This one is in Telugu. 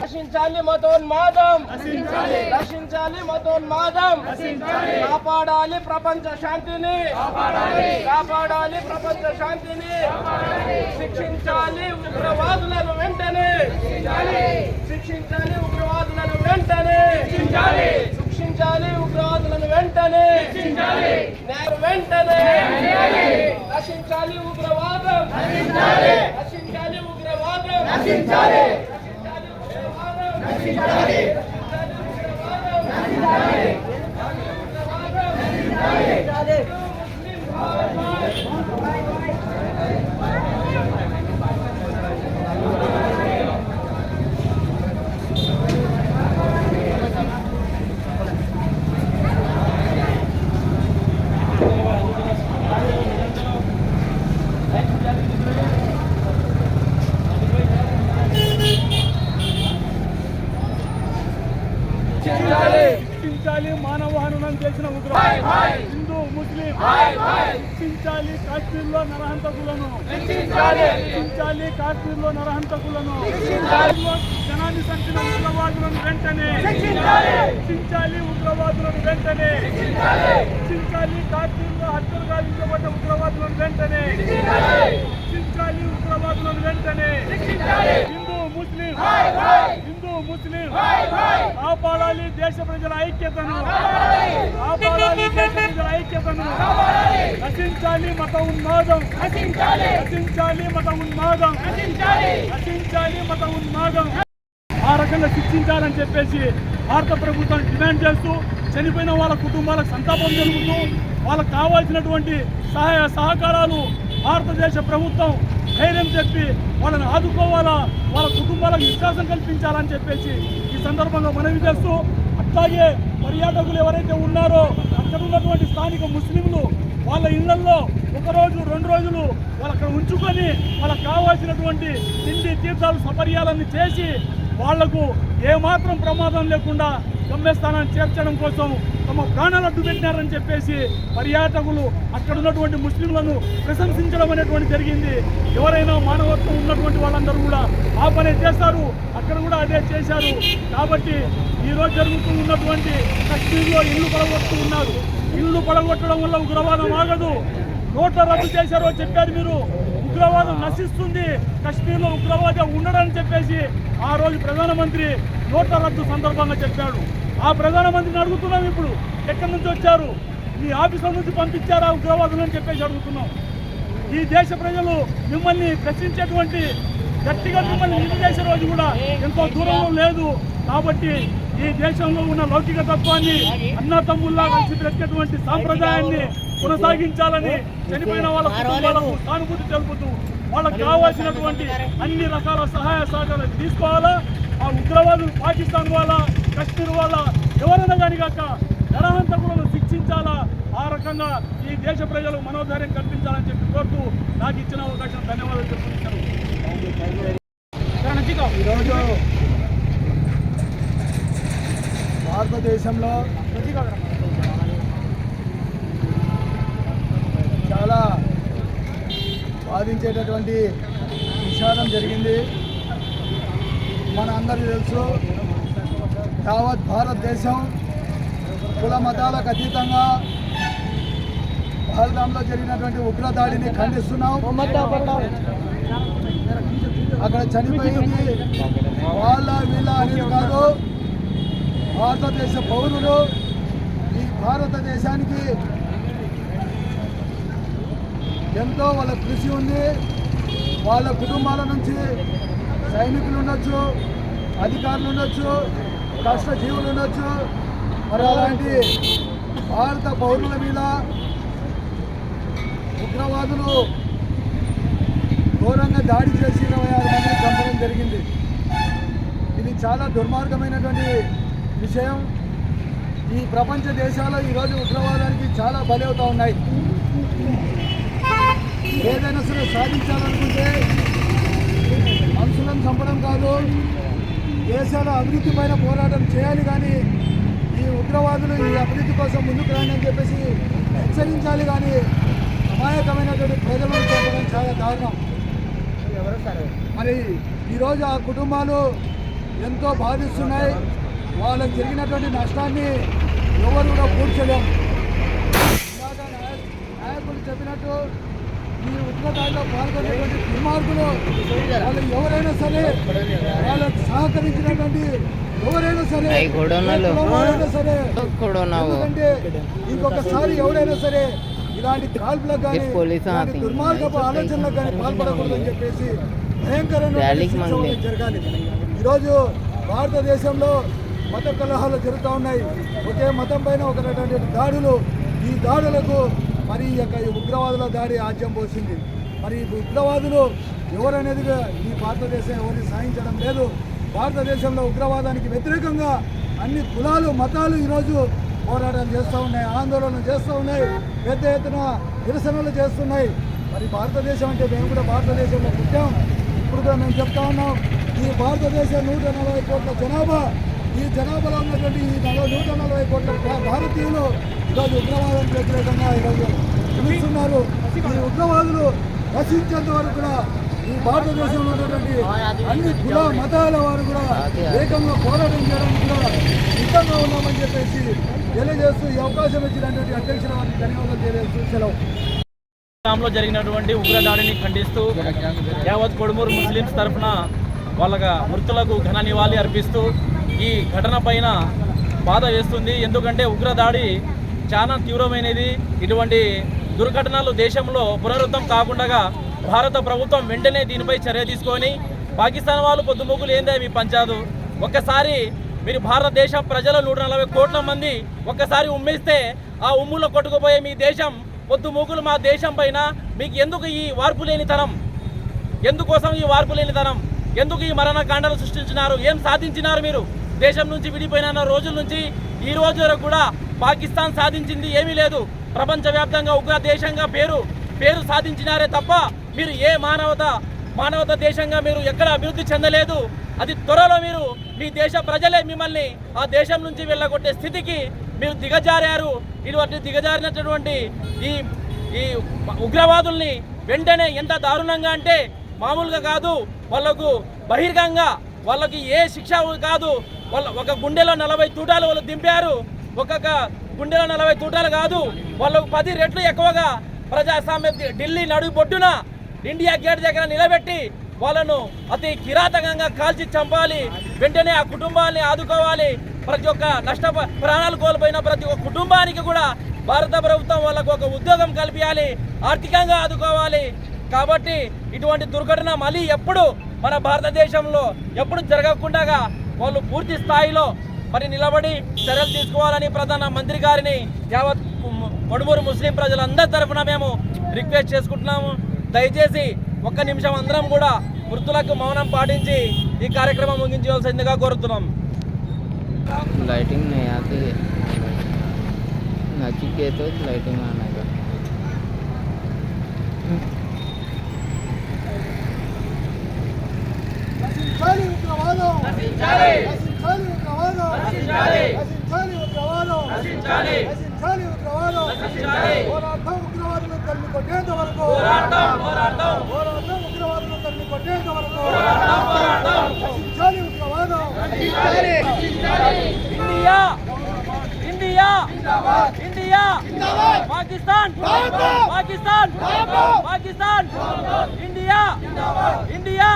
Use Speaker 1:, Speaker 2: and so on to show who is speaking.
Speaker 1: రక్షించాలి మతోన్మాదం. రక్షించాలి మతోన్మాదం. కాపాడాలి ప్రపంచ శాంతిని. కాపాడాలి ప్రపంచ శాంతిని. శిక్షించాలి ఉగ్రవాదులను వెంటనే. శిక్షించాలి ఉగ్రవాదులను వెంటనే. శిక్షించాలి ఉగ్రవాదులను వెంటనే. వెంటనే రక్షించాలి ఉగ్రవాదం. రక్షించాలి. ఉగ్రవాదం. రక్షించాలి.
Speaker 2: రక్షించాలి. మానవ హననం చేసిన ఉగ్రవాద హిందూ ముస్లిం. రక్షించాలి కాశ్మీర్లో నరహంతకులను. రక్షించాలి కాశ్మీర్లో నరహంతకులను. జనాన్ని సంచిన ఉగ్రవాదులను వెంటనే. రక్షించాలి ఉగ్రవాదులను వెంటనే. రక్షించాలి కాశ్మీర్లో హత్యలు గావించబడ్డ ఉగ్రవాదులను వెంటనే. రక్షించాలి ఉగ్రవాదులను వెంటనే. హిందూ ముస్లిం. ముస్లిం. కాపాడాలి దేశ ప్రజల ఐక్యతను. కాపాడాలి. దేశ ప్రజల ఐక్యతను. నశించాలి మత ఉన్మాదం. నశించాలి. మత ఉన్మాదం. నశించాలి. మత ఉన్మాదం. ఆ రకంగా శిక్షించాలని చెప్పేసి భారత ప్రభుత్వం డిమాండ్ చేస్తూ చనిపోయిన వాళ్ళ కుటుంబాలకు సంతాపం జరుగుతూ వాళ్ళకు కావాల్సినటువంటి సహాయ సహకారాలు భారతదేశ ప్రభుత్వం ధైర్యం చెప్పి వాళ్ళని ఆదుకోవాలా? వాళ్ళ కుటుంబాలకు విశ్వాసం కల్పించాలని చెప్పేసి ఈ సందర్భంగా మనవి చేస్తూ అట్లాగే పర్యాటకులు ఎవరైతే ఉన్నారో అక్కడ ఉన్నటువంటి స్థానిక ముస్లింలు వాళ్ళ ఇళ్ళలో ఒక రోజు రెండు రోజులు వాళ్ళు అక్కడ ఉంచుకొని వాళ్ళకి కావాల్సినటువంటి తిండి తీర్థాలు సపర్యాలన్నీ చేసి వాళ్ళకు ఏమాత్రం ప్రమాదం లేకుండా గమ్యస్థానాన్ని చేర్చడం కోసం తమ ప్రాణాలు అడ్డుపెట్టినారని చెప్పేసి పర్యాటకులు అక్కడ ఉన్నటువంటి ముస్లింలను ప్రశంసించడం అనేటువంటి జరిగింది. ఎవరైనా మానవత్వం ఉన్నటువంటి వాళ్ళందరూ కూడా ఆ పనే చేస్తారు. అక్కడ కూడా అదే చేశారు. కాబట్టి ఈరోజు జరుగుతూ ఉన్నటువంటి కశ్మీర్లో ఇల్లు పడగొడుతూ ఉన్నారు. ఇల్లు పడగొట్టడం వల్ల ఉగ్రవాదం ఆగదు. నోట్ల రద్దు చేశారో చెప్పారు మీరు. ఉగ్రవాదం నశిస్తుంది. కశ్మీర్లో ఉగ్రవాదం ఉండడని చెప్పేసి ఆ రోజు ప్రధానమంత్రి నోట్ల రద్దు సందర్భంగా చెప్పాడు. ఆ ప్రధానమంత్రిని అడుగుతున్నాం ఇప్పుడు. ఎక్కడి నుంచి వచ్చారు? మీ ఆఫీసుల నుంచి పంపించారా ఉగ్రవాదులు అని చెప్పేసి అడుగుతున్నాం. ఈ దేశ ప్రజలు మిమ్మల్ని ప్రశ్నించేటువంటి గట్టిగా మిమ్మల్ని నిలదీసే రోజు కూడా ఎంతో దూరంలో లేదు. కాబట్టి ఈ దేశంలో ఉన్న లౌకిక తత్వాన్ని అన్న తమ్ముల్లా కలిసి పెట్టేటువంటి సాంప్రదాయాన్ని కొనసాగించాలని చనిపోయిన వాళ్ళ కుటుంబాలకు సానుభూతి తెలుపుతూ వాళ్ళకి కావాల్సినటువంటి అన్ని రకాల సహాయ సహకారాలు తీసుకోవాలా? ఆ ఉగ్రవాదులు పాకిస్తాన్ వాళ్ళ కశ్మీర్ వాళ్ళ ఎవరైనా కానీ కాక నరహంతకులను శిక్షించాలా? ఆ రకంగా ఈ దేశ ప్రజలు మనోధైర్యం కల్పించాలని చెప్పి కోరుతూ నాకు ఇచ్చిన అవకాశం ధన్యవాదాలు చెప్పుకుంటున్నాను.
Speaker 3: ఈరోజు భారతదేశంలో చాలా బాధించేటటువంటి విషాదం జరిగింది. మన అందరికీ తెలుసు యావత్ భారతదేశం కుల మతాలకు అతీతంగా భారతంలో జరిగినటువంటి ఉగ్రదాడిని ఖండిస్తున్నాం. అక్కడ చనిపోయింది వాళ్ళ వీళ్ళ అనేది కాదు భారతదేశ పౌరులు. ఈ భారతదేశానికి ఎంతో వాళ్ళ కృషి ఉంది. వాళ్ళ కుటుంబాల నుంచి సైనికులు ఉండొచ్చు అధికారులు ఉండొచ్చు. కష్టజీవులు ఉండొచ్చు. మరి అలాంటి భారత పౌరుల మీద ఉగ్రవాదులు ఘోరంగా దాడి చేసి ఇరవై ఆరు మందిని చంపడం జరిగింది. ఇది చాలా దుర్మార్గమైనటువంటి విషయం. ఈ ప్రపంచ దేశాలు ఈరోజు ఉగ్రవాదానికి చాలా బలవుతూ ఉన్నాయి. ఏదైనా సరే సాధించాలనుకుంటే మనుషులను చంపడం కాదు. దేశాల అభివృద్ధి పైన పోరాటం చేయాలి కానీ ఈ ఉగ్రవాదులు ఈ అభివృద్ధి కోసం ముందుకు రాని అని చెప్పేసి హెచ్చరించాలి కానీ అమాయకమైనటువంటి ప్రజలను చెప్పడం చాలా దారుణం. మరి ఈరోజు ఆ కుటుంబాలు ఎంతో బాధిస్తున్నాయి. వాళ్ళకి జరిగినటువంటి నష్టాన్ని ఎవరు కూడా పూడ్చలేము నాయకులు చెప్పినట్టు ఈ ఉద్ఘాటాల్లో పాల్గొనేటువంటి దుర్మార్గులు వాళ్ళు ఎవరైనా సరే వాళ్ళకు సహకరించినటువంటి ఎవరైనా సరే ఎవరైనా సరే ఎందుకంటే ఇంకొకసారి ఎవరైనా సరే ఇలాంటి కాల్పులకు కానీ ఇలాంటి దుర్మార్గపు ఆలోచనలకు కానీ పాల్పడకూడదని చెప్పేసి భయంకరమైన జరగాలి. ఈరోజు భారతదేశంలో మత కలహాలు జరుగుతూ ఉన్నాయి. ఒకే మతం పైన ఒక దాడులు. ఈ దాడులకు మరి ఈ యొక్క ఉగ్రవాదుల దాడి ఆజ్యం పోసింది. మరి ఈ ఉగ్రవాదులు ఎవరనేది ఈ భారతదేశం ఎవరిని సాధించడం లేదు. భారతదేశంలో ఉగ్రవాదానికి వ్యతిరేకంగా అన్ని కులాలు మతాలు ఈరోజు పోరాటం చేస్తూ ఉన్నాయి. ఆందోళనలు చేస్తూ ఉన్నాయి. పెద్ద ఎత్తున నిరసనలు చేస్తున్నాయి. మరి భారతదేశం అంటే మేము కూడా భారతదేశంలో పుట్టాం. ఇప్పుడు కూడా మేము చెప్తా ఉన్నాం. ఈ భారతదేశం నూట నలభై కోట్ల జనాభా ఈ జనాభాలో ఉన్నటువంటి ఈ నలభై నూట నలభై కోట్ల భారతీయులు ఈరోజు ఉగ్రవాదానికి వ్యతిరేకంగా ఈరోజు చేస్తున్నారు. ఈ ఉగ్రవాదులు నశించేంత వరకు కూడా ఈ భారతదేశంలో ఉన్నటువంటి అన్ని కుల మతాల వారు కూడా ఏకంగా పోరాటం చేయడానికి కూడా సిద్ధంగా ఉన్నామని చెప్పేసి తెలియజేస్తూ ఈ అవకాశం ఇచ్చినటువంటి అధ్యక్షుల వారికి ధన్యవాదాలు తెలియజేస్తూ సెలవు.
Speaker 4: లో జరిగినటువంటి ఉగ్రదాడిని ఖండిస్తూ యావత్ కొడుమూరు ముస్లింస్ తరఫున వాళ్ళ మృతులకు ఘన నివాళి అర్పిస్తూ ఈ ఘటన పైన బాధ వేస్తుంది. ఎందుకంటే ఉగ్రదాడి చాలా తీవ్రమైనది. ఇటువంటి దుర్ఘటనలు దేశంలో పునరుద్ధం కాకుండా భారత ప్రభుత్వం వెంటనే దీనిపై చర్య తీసుకొని పాకిస్తాన్ వాళ్ళు పొద్దుముగ్గులు ఏందే మీ పంచాదు? ఒక్కసారి మీరు భారతదేశ ప్రజల నూట నలభై కోట్ల మంది ఒక్కసారి ఉమ్మేస్తే ఆ ఉమ్ములో కొట్టుకుపోయే మీ దేశం పొద్దుమూకులు మా దేశం పైన మీకు ఎందుకు ఈ వార్పు లేనితనం ఎందుకోసం ఈ వార్పు లేనితనం ఎందుకు ఈ మరణకాండలు సృష్టించినారు? ఏం సాధించినారు మీరు? దేశం నుంచి విడిపోయిన రోజుల నుంచి ఈ రోజు వరకు కూడా పాకిస్తాన్ సాధించింది ఏమీ లేదు. ప్రపంచవ్యాప్తంగా ఉగ్ర దేశంగా పేరు పేరు సాధించినారే తప్ప మీరు ఏ మానవత మానవత దేశంగా మీరు ఎక్కడ అభివృద్ధి చెందలేదు. అది త్వరలో మీరు మీ దేశ ప్రజలే మిమ్మల్ని ఆ దేశం నుంచి వెళ్ళగొట్టే స్థితికి మీరు దిగజారారు. ఇటువంటి దిగజారినటువంటి ఈ ఈ ఉగ్రవాదుల్ని వెంటనే ఎంత దారుణంగా అంటే మామూలుగా కాదు. వాళ్ళకు బహిర్గంగా వాళ్ళకి ఏ శిక్ష కాదు. వాళ్ళ ఒక గుండెలో నలభై తూటాలు వాళ్ళు దింపారు. ఒక్కొక్క గుండెలో నలభై తూటాలు కాదు వాళ్ళు పది రెట్లు ఎక్కువగా ప్రజాస్వామ్య ఢిల్లీ నడుగు బొడ్డున ఇండియా గేట్ దగ్గర నిలబెట్టి వాళ్ళను అతి కిరాతకంగా కాల్చి చంపాలి. వెంటనే ఆ కుటుంబాన్ని ఆదుకోవాలి. ప్రతి ఒక్క నష్ట ప్రాణాలు కోల్పోయిన ప్రతి ఒక్క కుటుంబానికి కూడా భారత ప్రభుత్వం వాళ్ళకు ఒక ఉద్యోగం కల్పించాలి ఆర్థికంగా ఆదుకోవాలి. కాబట్టి ఇటువంటి దుర్ఘటన మళ్ళీ ఎప్పుడు మన భారతదేశంలో ఎప్పుడు జరగకుండా వాళ్ళు పూర్తి స్థాయిలో మరి నిలబడి చర్యలు తీసుకోవాలని ప్రధాన మంత్రి గారిని యావత్ పొడుమూరు ముస్లిం ప్రజలందరి తరఫున మేము రిక్వెస్ట్ చేసుకుంటున్నాము. దయచేసి ఒక్క నిమిషం అందరం కూడా మృతులకు మౌనం పాటించి ఈ కార్యక్రమం ముగించవలసిందిగా కోరుతున్నాం.
Speaker 5: లైటింగ్ నచికేతో లైటింగ్ అనగా
Speaker 3: నశించాలి ఉగ్రవాదం. నశించాలి నశించాలి నశించాలి ఉగ్రవాదం. నశించాలి నశించాలి ఉగ్రవాదం. నశించాలి పోరాటం ఉగ్రవాదులను తరిమి కొట్టేంత వరకు. పోరాటం పోరాటం. పోరాటం ఉగ్రవాదులను తరిమి కొట్టేంత వరకు. పోరాటం పోరాటం. నశించాలి ఉగ్రవాదం. నశించాలి
Speaker 4: India. India. India. Pakistan. Pakistan. Pakistan. India. India.